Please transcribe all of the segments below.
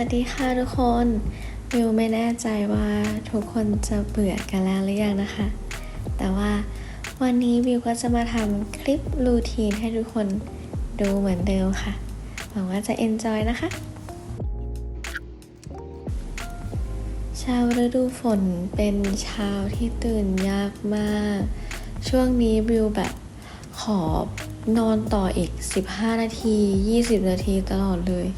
วัสดีค่ะทุกคนวิวไม่แน่ใจว่าทุกคนจะเบื่อกันแล้วหรือยังนะคะ แต่ว่าวันนี้วิวก็จะมาทำคลิปรูทีนให้ทุกคนดูเหมือนเดิมค่ะ หวังว่าจะ enjoy นะคะเช้าฤดูฝนเป็นเช้าที่ตื่นยากมาก ช่วงนี้วิวแบบขอนอนต่ออีก 15 นาที 20 นาทีตลอดเลย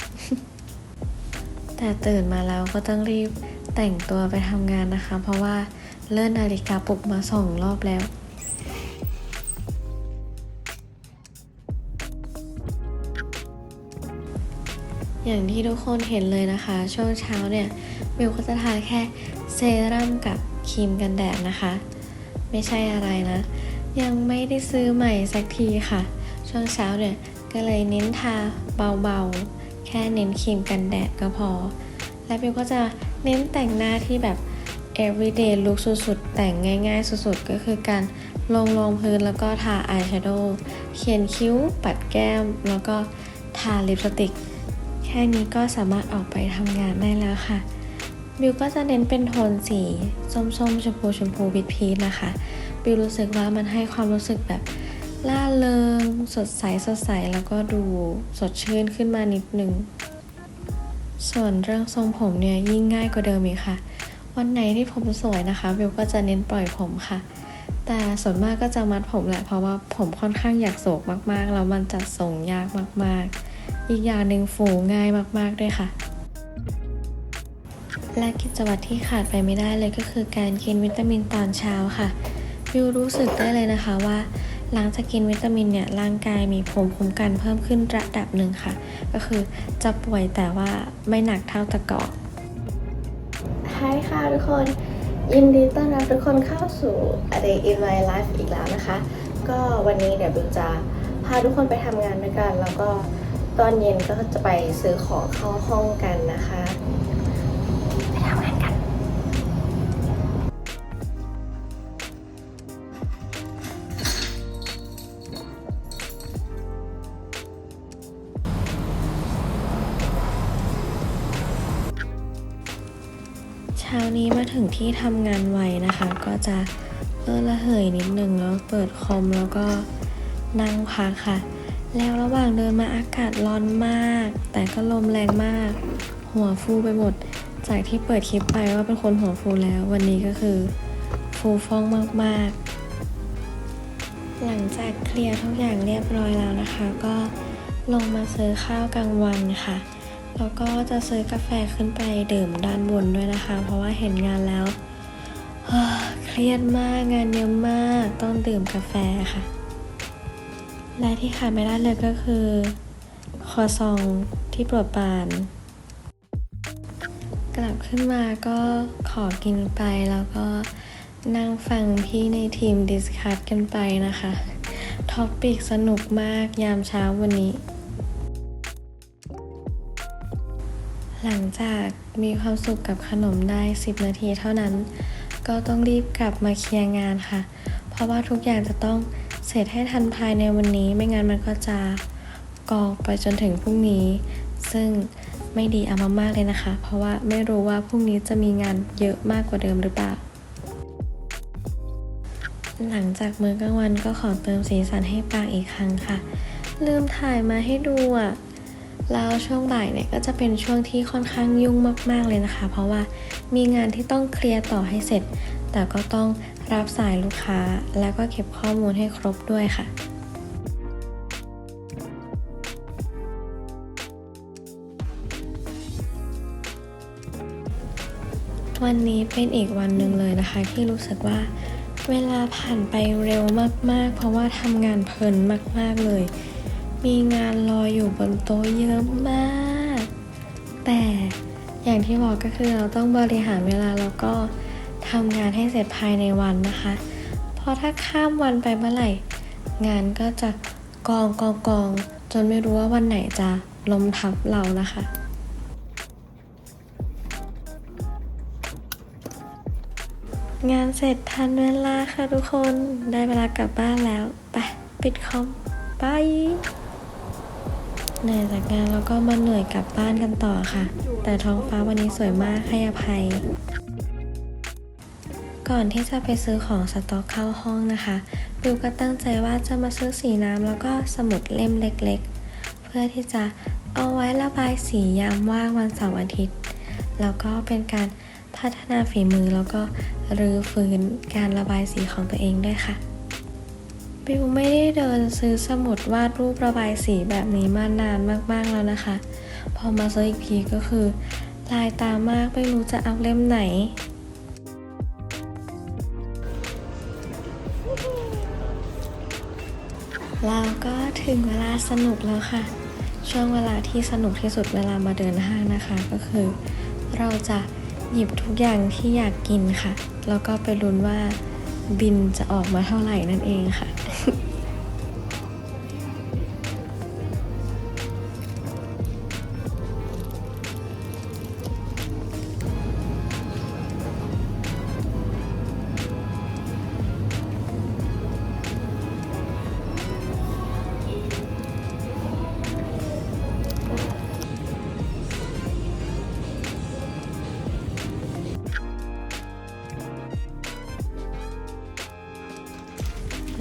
แต่ตื่นมาแล้วก็ต้องรีบแต่งตัวไปทำงานนะคะ เพราะว่าเลื่อนนาฬิกาปลุกมาสองรอบแล้วอย่างที่ทุกคนเห็นเลยนะคะ ช่วงเช้าเนี่ยวิวก็จะทาแค่เซรั่มกับครีมกันแดดนะคะ ไม่ใช่อะไรนะ ยังไม่ได้ซื้อใหม่สักทีค่ะ ช่วงเช้าเนี่ยก็เลยเน้นทาเบาๆ แค่เน้นครีมกันแดดก็พอ และวิวก็จะเน้นแต่งหน้าที่แบบ everyday look สุดๆ แต่งง่ายๆ สุดๆ ก็คือการลงรองพื้นแล้วก็ทาอายแชโดว์เขียนคิ้ว ปัดแก้ม แล้วก็ทาลิปสติก แค่นี้ก็สามารถออกไปทำงานได้แล้วค่ะ บิวก็จะเน้นเป็นโทนสีส้มๆชมพูชมพูวิดพีนะคะ บิวรู้สึกว่ามันให้ความรู้สึกแบบ ล่าเริงสดใสสดใสแล้วก็ดูสดชื่นขึ้นมานิดนึง ส่วนเรื่องทรงผมเนี่ยยิ่งง่ายกว่าเดิมอีกค่ะ วันไหนที่ผมสวยนะคะบิวก็จะเน้นปล่อยผมค่ะ แต่ส่วนมากก็จะมัดผมแหละเพราะว่าผมค่อนข้างอยากโศกมากๆ แล้วมันจัดทรงยากมากๆ อีกอย่างหนึ่งฟูง่ายมากๆด้วยค่ะและกิจวัตรที่ขาดไปไม่ได้เลยก็คือการกินวิตามินตอนเช้าค่ะ วิวรู้สึกได้เลยนะคะว่า หลังจากกินวิตามินเนี่ยร่างกายมีภูมิคุ้มกันเพิ่มขึ้นระดับหนึ่งค่ะ ก็คือจะป่วยแต่ว่าไม่หนักเท่าแต่ก่อนฮายค่ะทุกคน ยินดีต้อนรับทุกคนเข้าสู่ A Day in My Life อีกแล้วนะคะ ก็วันนี้เดี๋ยวบิวจะพาทุกคนไปทำงานด้วยกัน แล้วก็ตอนเย็นก็จะไปซื้อของเข้าห้องกันนะคะ ถึงที่ทำงานไวนะคะ ก็จะเออละเหยนิดนึงแล้วเปิดคอมแล้วก็นั่งพักค่ะ แล้วระหว่างเดินมาอากาศร้อนมาก แต่ก็ลมแรงมาก หัวฟูไปหมด จากที่เปิดคลิปไปว่าเป็นคนหัวฟูแล้ว วันนี้ก็คือฟูฟ่องมากๆ หลังจากเคลียร์ทุกอย่างเรียบร้อยแล้วนะคะ ก็ลงมาซื้อข้าวกลางวันค่ะ แล้วก็จะซื้อกาแฟขึ้นไปดื่มด้านบนด้วยนะคะ เพราะว่าเห็นงานแล้วเครียดมากงานเยอะมากต้องดื่มกาแฟค่ะ และที่ขาดไม่ได้เลยก็คือคอซองที่โปรดปาน กลับขึ้นมาก็ขอกินไปแล้วก็นั่งฟังพี่ในทีมดิสคัทกันไปนะคะ ท็อปปิกสนุกมากยามเช้าวันนี้ หลังจากมีความสุขกับขนมได้ 10 นาทีเท่านั้น ก็ต้องรีบกลับมาเคลียร์งานค่ะ เพราะว่าทุกอย่างจะต้องเสร็จให้ทันภายในวันนี้ ไม่งั้นมันก็จะกองไปจนถึงพรุ่งนี้ ซึ่งไม่ดีเอามากๆเลยนะคะ เพราะว่าไม่รู้ว่าพรุ่งนี้จะมีงานเยอะมากกว่าเดิมหรือเปล่า หลังจากมื้อกลางวันก็ขอเติมสีสันให้ปากอีกครั้งค่ะ ลืมถ่ายมาให้ดูอะ แล้วช่วงบ่ายเนี่ยก็จะเป็นช่วงที่ค่อนข้างยุ่งมาก ๆเลยนะคะ เพราะว่ามีงานที่ต้องเคลียร์ต่อให้เสร็จ แต่ก็ต้องรับสายลูกค้า แล้วก็เก็บข้อมูลให้ครบด้วยค่ะวันนี้เป็นอีกวันหนึ่งเลยนะคะ ที่รู้สึกว่าเวลาผ่านไปเร็วมากๆ เพราะว่าทำงานเพลินมาก ๆเลย มีงานรออยู่บนโต๊ะเยอะมาก แต่อย่างที่บอกก็คือเราต้องบริหารเวลาแล้วก็ทำงานให้เสร็จภายในวันนะคะ เพราะถ้าข้ามวันไปเมื่อไหร่ งานก็จะกองกองกองจนไม่รู้ว่าวันไหนจะล้มทับเรานะคะงานเสร็จทันเวลาค่ะทุกคน ได้เวลากลับบ้านแล้ว ไป ปิดคอมบาย เหนื่อยจากงานแล้วก็มาเหนื่อยกลับบ้านกันต่อค่ะ แต่ท้องฟ้าวันนี้สวยมากให้อภัย ก่อนที่จะไปซื้อของสต็อกเข้าห้องนะคะบิวก็ตั้งใจว่าจะมาซื้อสีน้ำแล้วก็สมุดเล่มเล็กๆ เพื่อที่จะเอาไว้ระบายสียามว่างวันเสาร์อาทิตย์ แล้วก็เป็นการพัฒนาฝีมือแล้วก็รื้อฟื้นการระบายสีของตัวเองด้วยค่ะ บิวไม่ได้เดินซื้อสมุดวาดรูประบายสีแบบนี้มานานมากๆแล้วนะคะ พอมาซื้ออีกทีก็คือ ลายตามากไม่รู้จะเอาเล่มไหน เราก็ถึงเวลาสนุกแล้วค่ะ ช่วงเวลาที่สนุกที่สุดเวลามาเดินห้างนะคะก็คือ เราจะหยิบทุกอย่างที่อยากกินค่ะ แล้วก็ไปลุ้นว่า บินจะออกมาเท่าไหร่นั่นเองค่ะ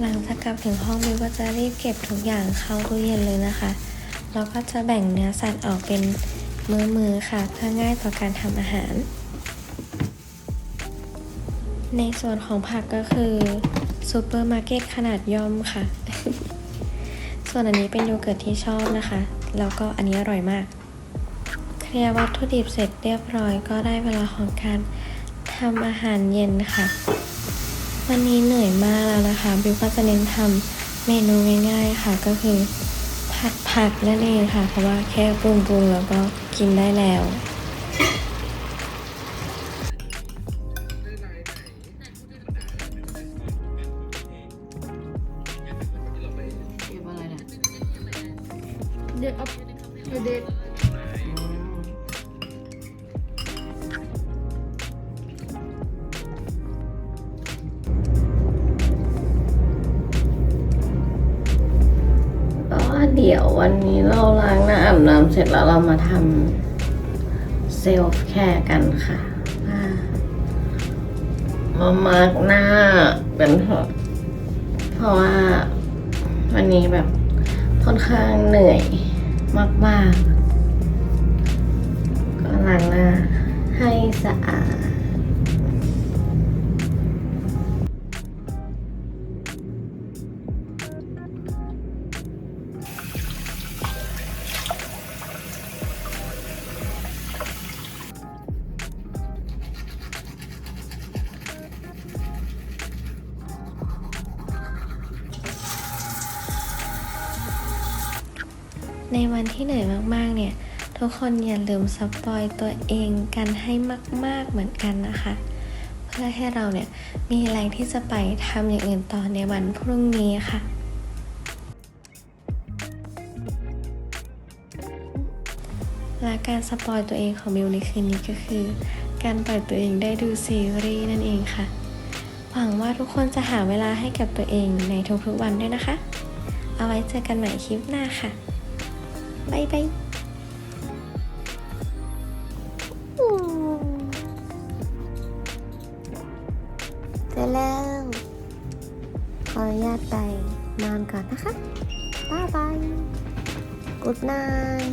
ลังจากกลับถึงห้องบิวก็จะรีบเก็บทุกอย่างเข้าตู้เย็นเลยนะคะแล้วก็จะแบ่งเนื้อสัตว์ออกเป็นมือๆค่ะ เพื่อง่ายต่อการทำอาหาร ในส่วนของผักก็คือซูเปอร์มาร์เก็ตขนาดย่อมค่ะ ส่วนอันนี้เป็นโยเกิร์ตที่ชอบนะคะ แล้วก็อันนี้อร่อยมาก เคลียร์วัตถุดิบเสร็จเรียบร้อยก็ได้เวลาของการทำอาหารเย็นค่ะ วันนี้เหนื่อยมากแล้วนะคะบิวก็จะเน้นทำเมนูง่ายๆค่ะ ก็คือ ผัดผักนั่นเองค่ะ เพราะว่าแค่ปรุงๆแล้วก็กินได้แล้วเก็บอะไรเนี่ยเด็กอัพเด็ก ดี๋ยววันนี้เราล้างหน้าอาบน้ำเสร็จแล้วเรามาทำเซลฟ์แคร์กันค่ะมามาร์กหน้าเป็นเพราะเพราะว่าวันนี้แบบค่อนข้างเหนื่อยมากๆ ก็ล้างหน้าให้สะอาด ในวันที่เหนื่อยมากๆเนี่ย ทุกคนอย่าลืมสปอยตัวเองกันให้มาก ๆเหมือนกันนะคะ เพื่อให้เราเนี่ยมีแรงที่จะไปทำอย่างอื่นต่อในวันพรุ่งนี้ค่ะและการสปอยตัวเองของบิวในคืนนี้ก็คือ การปล่อยตัวเองได้ดูซีรีส์นั่นเองค่ะ หวังว่าทุกคนจะหาเวลาให้กับตัวเองในทุกๆวันด้วยนะคะ เอาไว้เจอกันใหม่คลิปหน้าค่ะ บายบายเสร็จแล้ว ขออนุญาตไปนอนก่อนนะคะ บ๊ายบาย Good night